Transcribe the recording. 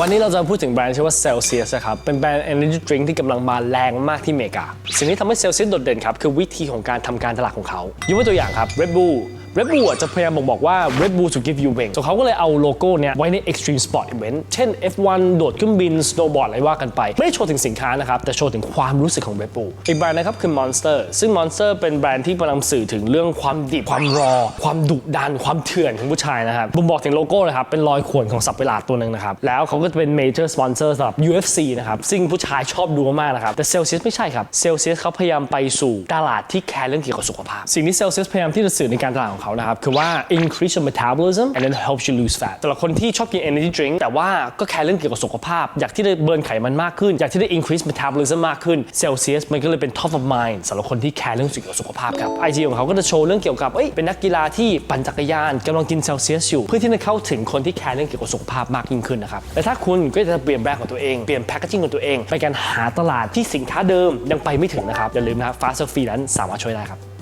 วันนี้เราจะพูดถึงแบรนด์ชื่อว่า Celsius นะครับ เป็นแบรนด์ energy drink ที่กำลังมาแรงมากที่อเมริกา สิ่งที่ทำให้ Celsius โดดเด่นครับ คือวิธีของการทำการตลาดของเขายกตัวอย่างครับ Red Bull Red Bull จะพยายามบอกบอกว่า Red Bull to give you wings ส่วเขาก็เลยเอาโลโก้เนี้ยไว้ใน extreme sport event เช่น F1 โดดเครื่องบิน snowboard อะไรว่ากันไป ไม่ได้โชว์ถึงสินค้านะครับ แต่โชว์ถึงความรู้สึกของ Red Bull อีกแบรนด์นะครับคือ Monster ซึ่ง Monster เป็นแบรนด์ที่กำลังสื่อถึงเรื่องความดิบความรอ ความดุดัน ความเถื่อนของผู้ชายนะครับผมบอกถึงโลโก้นะครับเป็นรอยข่วนของสับเวลาตัวหนึ่งนะครับแล้วเขาก็จะเป็น major sponsor สำหรับ UFC นะครับซึ่งผู้ชายชอบดูมากๆนะครับแต่ Celsius ไม่ใช่ครับ Celsius เขาพยายามไปสู่ตลาดที่แคร์เรื่องเกี่ยวกับสุขภาพ สิ่งที่ Celsius พยายามที่จะสื่อในการตลาดของเขานะครับ คือว่า increase your metabolism and then helps you lose fat สำหรับคนที่ชอบกิน energy drink แต่ว่าก็แคร์เรื่องเกี่ยวกับสุขภาพ อยากที่จะเบิร์นไขมันมากขึ้น อยากที่จะ increase metabolism มากขึ้น Celsius มันก็เลยเป็น top of mind สำหรับคนที่แคร์เรื่องเกี่ยวกับสุขภาพครับ IG ของเขาก็จะโชว์เรื่องเกี่ยวกับเอ้ยเป็นนักกีฬาที่ปั่นจักรยานกำลังกิน Celsius อยู่เพื่อที่จะเข้าถึงคนที่แคร์เรื่องเกี่ยวกับสุขภาพมากยิ่งขึ้นนะครับและถ้าคุณก็จะเปลี่ยนแบรนด์ของตัวเองเปลี่ยนแพคเกจิ้งของตัวเอง ไปการหาตลาดที่สินค้าเดิมยังไปไม่ถึงนะครับอย่าลืมนะครับ Fast Free นั้นสามารถช่วยได้ครับ